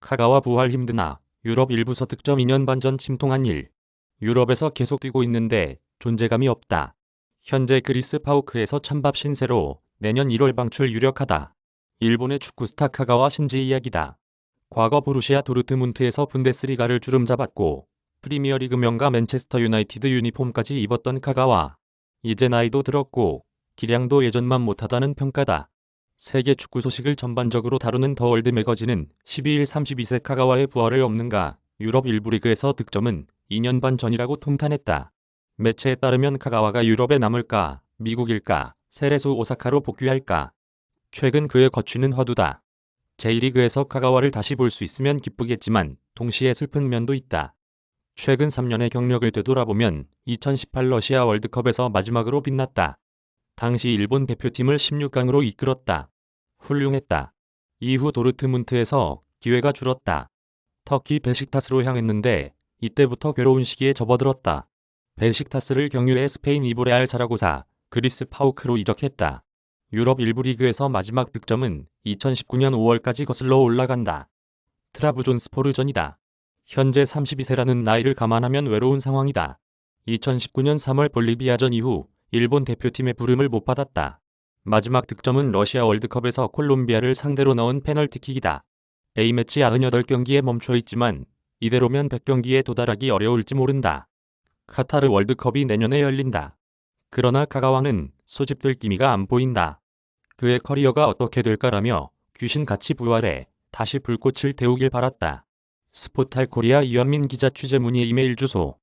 카가와 부활 힘드나 유럽 일부서 득점 2년 반 전 침통한 일. 유럽에서 계속 뛰고 있는데 존재감이 없다. 현재 그리스 파우크에서 찬밥 신세로 내년 1월 방출 유력하다. 일본의 축구 스타 카가와 신지 이야기다. 과거 보루시아 도르트문트에서 분데스리가를 주름잡았고 프리미어리그 명가 맨체스터 유나이티드 유니폼까지 입었던 카가와 이제 나이도 들었고 기량도 예전만 못하다는 평가다. 세계 축구 소식을 전반적으로 다루는 더 월드 매거진은 12일 32세 카가와의 부활을 없는가 유럽 일부 리그에서 득점은 2년 반 전이라고 통탄했다. 매체에 따르면 카가와가 유럽에 남을까 미국일까 세레소 오사카로 복귀할까 최근 그의 거취는 화두다. 제1리그에서 카가와를 다시 볼 수 있으면 기쁘겠지만 동시에 슬픈 면도 있다. 최근 3년의 경력을 되돌아보면 2018 러시아 월드컵에서 마지막으로 빛났다. 당시 일본 대표팀을 16강으로 이끌었다. 훌륭했다. 이후 도르트문트에서 기회가 줄었다. 터키 베식타스로 향했는데 이때부터 괴로운 시기에 접어들었다. 베식타스를 경유해 스페인 이브레알 사라고사, 그리스 파우크로 이적했다. 유럽 일부 리그에서 마지막 득점은 2019년 5월까지 거슬러 올라간다. 트라부존스포르전이다. 현재 32세라는 나이를 감안하면 외로운 상황이다. 2019년 3월 볼리비아전 이후 일본 대표팀의 부름을 못 받았다. 마지막 득점은 러시아 월드컵에서 콜롬비아를 상대로 넣은 페널티킥이다. A매치 98경기에 멈춰 있지만 이대로면 100경기에 도달하기 어려울지 모른다. 카타르 월드컵이 내년에 열린다. 그러나 카가와는 소집될 기미가 안 보인다. 그의 커리어가 어떻게 될까라며 귀신같이 부활해 다시 불꽃을 태우길 바랐다. 스포탈 코리아 이현민 기자 취재 문의 이메일 주소